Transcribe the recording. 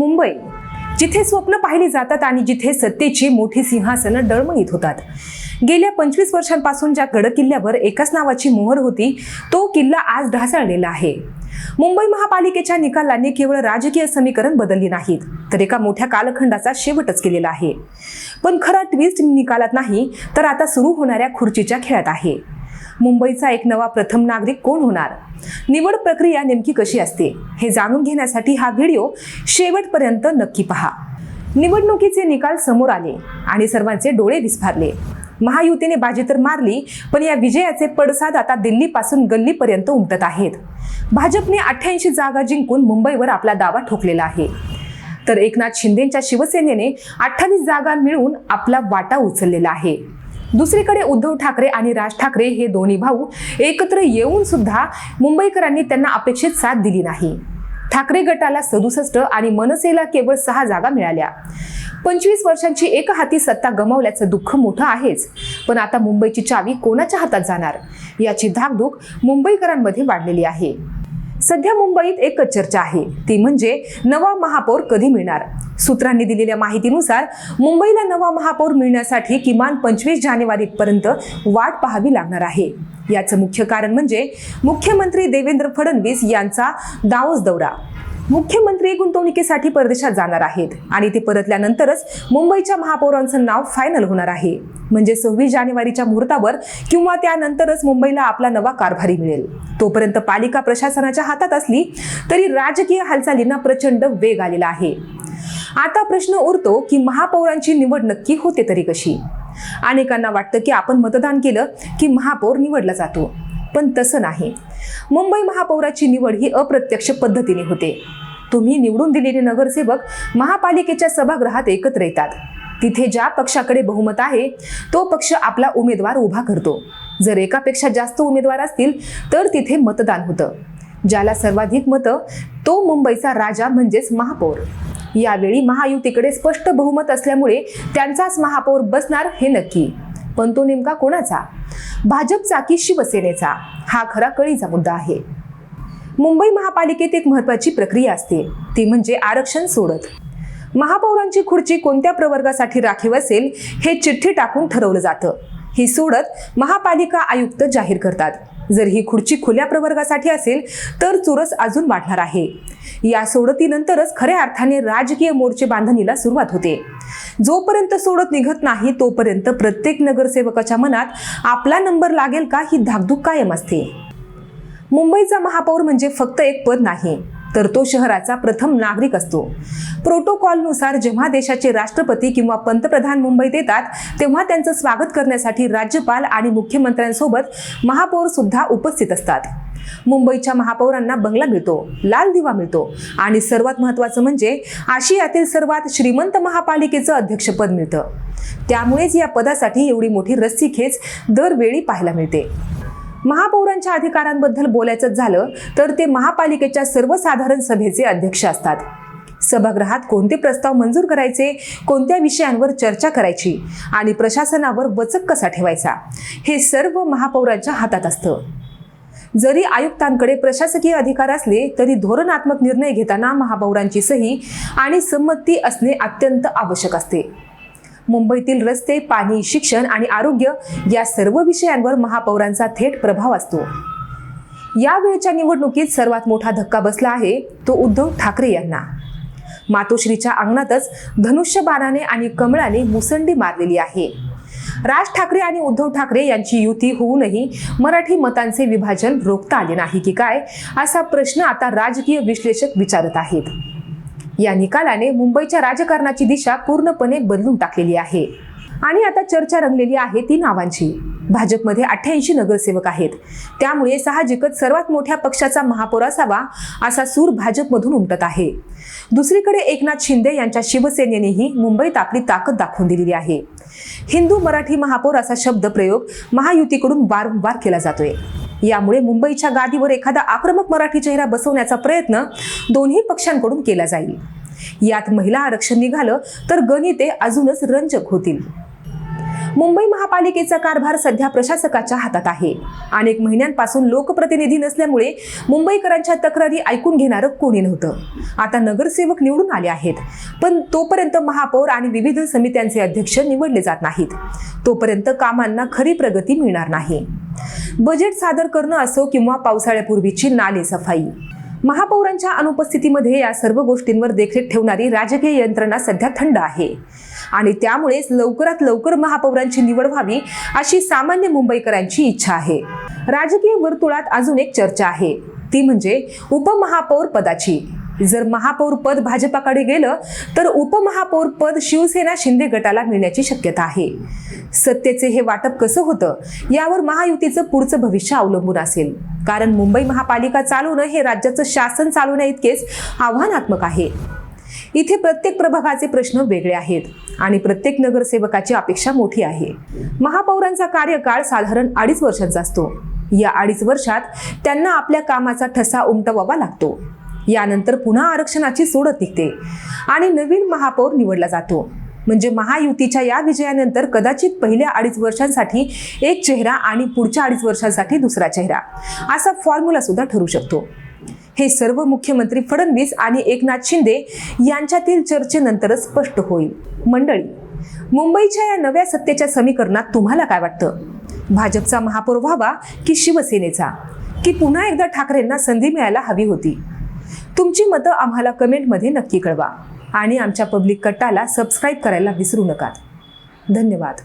मुंबई जिथे स्वप्न पाहिली जातात आणि जिथे सत्तेची मोठी सिंहासनं डळमळीत होतात. गेल्या पंचवीस वर्षांपासून ज्या गडकिल्ल्यावर एकाच नावाची मोहर होती तो किल्ला आज ढासळलेला आहे. मुंबई महापालिकेच्या निकालाने केवळ राजकीय समीकरण बदलली नाहीत तर एका मोठ्या कालखंडाचा शेवटच केलेला आहे. पण खरा ट्विस्ट निकालात नाही तर आता सुरू होणाऱ्या खुर्चीच्या खेळात आहे. मुंबईचा एक नवा प्रथम नागरिक कोण होणार? निवड प्रक्रिया नेमकी कशी असते? हे जाणून घेण्यासाठी हा व्हिडिओ शेवटपर्यंत नक्की पहा. निवडणुकीचे निकाल समोर आले आणि सर्वांचे डोळे विस्फारले. महायुतीने बाजी तर मारली पण या विजयाचे पडसाद आता दिल्लीपासून गल्लीपर्यंत उमटत आहेत. भाजपने अठ्ठ्याऐंशी जागा जिंकून मुंबईवर आपला दावा ठोकलेला आहे. तर एकनाथ शिंदेच्या शिवसेनेने अठ्ठावीस जागा मिळवून आपला वाटा उचललेला आहे. दुसरीकडे उद्धव ठाकरे आणि राज ठाकरे हे दोन्ही भाऊ एकत्र येऊन सुद्धा मुंबईकरांनी त्यांना अपेक्षित साथ दिली नाही. ठाकरे गटाला सदुसष्ट आणि मनसेला केवळ सहा जागा मिळाल्या. पंचवीस वर्षांची एक हाती सत्ता गमावल्याचं दुःख मोठं आहेच. पण आता मुंबईची चावी कोणाच्या हातात जाणार? याची धाकधूक मुंबईकरांमध्ये वाढलेली आहे. सध्या मुंबईत एकच चर्चा आहे. ती म्हणजे नवा महापौर कधी मिळणार? सूत्रांनी दिलेल्या माहितीनुसार मुंबईला नवा महापौर मिळण्यासाठी किमान पंचवीस जानेवारीपर्यंत वाट पाहावी लागणार आहे. याचं मुख्य कारण म्हणजे मुख्यमंत्री देवेंद्र फडणवीस यांचा दावोस दौरा. मुख्यमंत्री गुंतवणुकीसाठी परदेशात जाणार आहेत. आणि ते परतल्यानंतरच मुंबईच्या महापौरांचं नाव फायनल होणार आहे. म्हणजे सव्वीस जानेवारीच्या मुहूर्तावर किंवा त्यानंतरच मुंबईला आपला नवा कारभारी मिळेल. तोपर्यंत पालिका प्रशासनाच्या हातात असली तरी राजकीय हालचालींना प्रचंड वेग आलेला आहे. आता प्रश्न उरतो की महापौरांची निवड नक्की होते तरी कशी? अनेकांना वाटतं की आपण मतदान केलं की महापौर निवडला जातो. पण तसं नाही. मुंबई महापौराची निवड ही अप्रत्यक्ष पद्धतीने होते. तुम्ही निवडून दिलेले नगरसेवक महापालिकेच्या सभागृहात एकत्र येतात. तिथे ज्या पक्षाकडे बहुमत आहे तो पक्ष आपला उमेदवार उभा करतो. जर एकापेक्षा जास्त उमेदवार असतील तर तिथे मतदान होतं. ज्याला सर्वाधिक मतं तो मुंबईचा राजा म्हणजेच महापौर. यावेळी महायुतीकडे स्पष्ट बहुमत असल्यामुळे त्यांचाच महापौर बसणार हे नक्की. पण तो नेमका कोणाचा? भाजपचा की शिवसेनेचा. हा खरा कळीचा मुद्दा आहे. मुंबई महापालिकेत एक महत्वाची प्रक्रिया असते. ती म्हणजे आरक्षण सोडत. महापौरांची खुर्ची कोणत्या प्रवर्गासाठी राखीव असेल हे चिठ्ठी टाकून ठरवलं जातं. ही सोडत महापालिका आयुक्त जाहीर करतात. जर ही खुर्ची खुल्या प्रवर्गासाठी असेल तर चुरस अजून वाढणार आहे. या सोडतीनंतरच खऱ्या अर्थाने राजकीय मोर्चे बांधणीला सुरुवात होते. जोपर्यंत सोडत निघत नाही तोपर्यंत प्रत्येक नगरसेवकाच्या मनात आपला नंबर लागेल का ही धाकधूक कायम असते. मुंबईचा महापौर म्हणजे फक्त एक पद नाही. तर तो शहराचा प्रथम नागरिक असतो. प्रोटोकॉलनुसार जेव्हा देशाचे राष्ट्रपती किंवा पंतप्रधान मुंबईत येतात तेव्हा त्यांचं स्वागत करण्यासाठी राज्यपाल आणि मुख्यमंत्र्यांसोबत महापौर सुद्धा उपस्थित असतात. मुंबईच्या महापौरांना बंगला मिळतो लाल दिवा मिळतो आणि सर्वात महत्त्वाचं म्हणजे आशियातील सर्वात श्रीमंत महापालिकेचं अध्यक्षपद मिळतं. त्यामुळेच या पदासाठी एवढी मोठी रस्सीखेच दरवेळी पाहायला मिळते. महापौरांच्या अधिकारांबद्दल बोलायचं झालं तर ते महापालिकेच्या सर्वसाधारण सभेचे अध्यक्ष असतात. सभागृहात कोणते प्रस्ताव मंजूर करायचे कोणत्या विषयांवर चर्चा करायची आणि प्रशासनावर वचक कसा ठेवायचा हे सर्व महापौरांच्या हातात असतं. जरी आयुक्तांकडे प्रशासकीय अधिकार असले तरी धोरणात्मक निर्णय घेताना महापौरांची सही आणि संमती असणे अत्यंत आवश्यक असते. मुंबईतील रस्ते पाणी शिक्षण आणि आरोग्य या सर्व विषयांवर महापौरांचा थेट प्रभाव असतो. या वेळच्या निवडणुकीत सर्वात मोठा धक्का बसला आहे तो उद्धव ठाकरे यांना. मातोश्रीच्या अंगणातच धनुष्यबाणाने आणि कमळाने मुसंडी मारलेली आहे. राज ठाकरे आणि उद्धव ठाकरे यांची युती होऊनही मराठी मतांचे विभाजन रोखता आले नाही की काय असा प्रश्न आता राजकीय विश्लेषक विचारत आहेत. या निकालाने मुंबईच्या राजकारणाची दिशा पूर्णपणे बदलून टाकलेली आहे. आणि आता चर्चा रंगलेली आहे ती नावांची. भाजपमध्ये अठ्ठ्याऐंशी नगरसेवक आहेत. त्यामुळे साहजिकच सर्वात मोठ्या पक्षाचा महापौर असावा असा सूर भाजपमधून उमटत आहे. दुसरीकडे एकनाथ शिंदे यांच्या शिवसेनेनेही मुंबईत आपली ताकद दाखवून दिलेली आहे. हिंदू मराठी महापौर असा शब्द प्रयोग महायुतीकडून वारंवार केला जातोय. यामुळे मुंबईच्या गादीवर एखादा आक्रमक मराठी चेहरा बसवण्याचा प्रयत्न दोन्ही पक्षांकडून केला जाईल. यात महिला आरक्षण निघालं तर गणिते अजूनच रंजक होतील. मुंबई महापालिकेचा कारभार सध्या प्रशासकाच्या हातात आहे. अनेक महिन्यांपासून लोकप्रतिनिधी नसल्यामुळे मुंबईकरांच्या तक्रारी ऐकून घेणारं कोणी नव्हतं. आता नगरसेवक निवडून आले आहेत. पण तोपर्यंत महापौर आणि विविध समित्यांचे अध्यक्ष निवडले जात नाहीत. तोपर्यंत कामांना खरी प्रगती मिळणार नाही. बजेट सादर करणं असो किंवा पावसाळ्यापूर्वीची नाले सफाई. महापौरांच्या अनुपस्थितीमध्ये या सर्व गोष्टींवर देखरेख ठेवणारी राजकीय यंत्रणा सध्या थंड आहे. आणि त्यामुळेच लवकरात लवकर महापौरांची निवड व्हावी अशी सामान्य मुंबईकरांची इच्छा आहे. राजकीय वर्तुळात अजून एक चर्चा आहे. ती म्हणजे उपमहापौर पदाची. जर महापौर पद भाजपाकडे गेलं तर उपमहापौर पद शिवसेना शिंदे गटाला मिळण्याची शक्यता आहे. सत्तेचे हे वाटप कसं होतं यावर महायुतीचं पुढचं भविष्य अवलंबून असेल. कारण मुंबई महापालिका चालवणं हे राज्याचं शासन चालवण्या इतकेच आव्हानात्मक आहे. इथे प्रत्येक प्रभागाचे प्रश्न वेगळे आहेत आणि प्रत्येक नगरसेवकाची अपेक्षा मोठी आहे. महापौरांचा कार्यकाळ साधारण अडीच वर्षांचा असतो. या अडीच वर्षात त्यांना आपल्या कामाचा ठसा उमटवावा लागतो. यानंतर पुन्हा आरक्षणाची सोडत निघते आणि नवीन महापौर निवडला जातो. म्हणजे महायुतीच्या या विजयानंतर कदाचित पहिल्या अडीच वर्षांसाठी एक चेहरा आणि पुढच्या अडीच वर्षांसाठी दुसरा चेहरा. असा फॉर्म्युला सुद्धा ठरू शकतो. हे सर्व मुख्यमंत्री फडणवीस आणि एकनाथ शिंदे यांच्यातील चर्चेनंतरच स्पष्ट होईल. मंडळी मुंबईच्या या नव्या सत्तेच्या समीकरणात तुम्हाला काय वाटतं? भाजपचा महापौर व्हावा की शिवसेनेचा? की पुन्हा एकदा ठाकरेंना संधी मिळायला हवी होती? तुमची मतं आम्हाला कमेंटमध्ये नक्की कळवा. आणि आमच्या पब्लिक कट्टाला सबस्क्राईब करायला विसरू नका. धन्यवाद.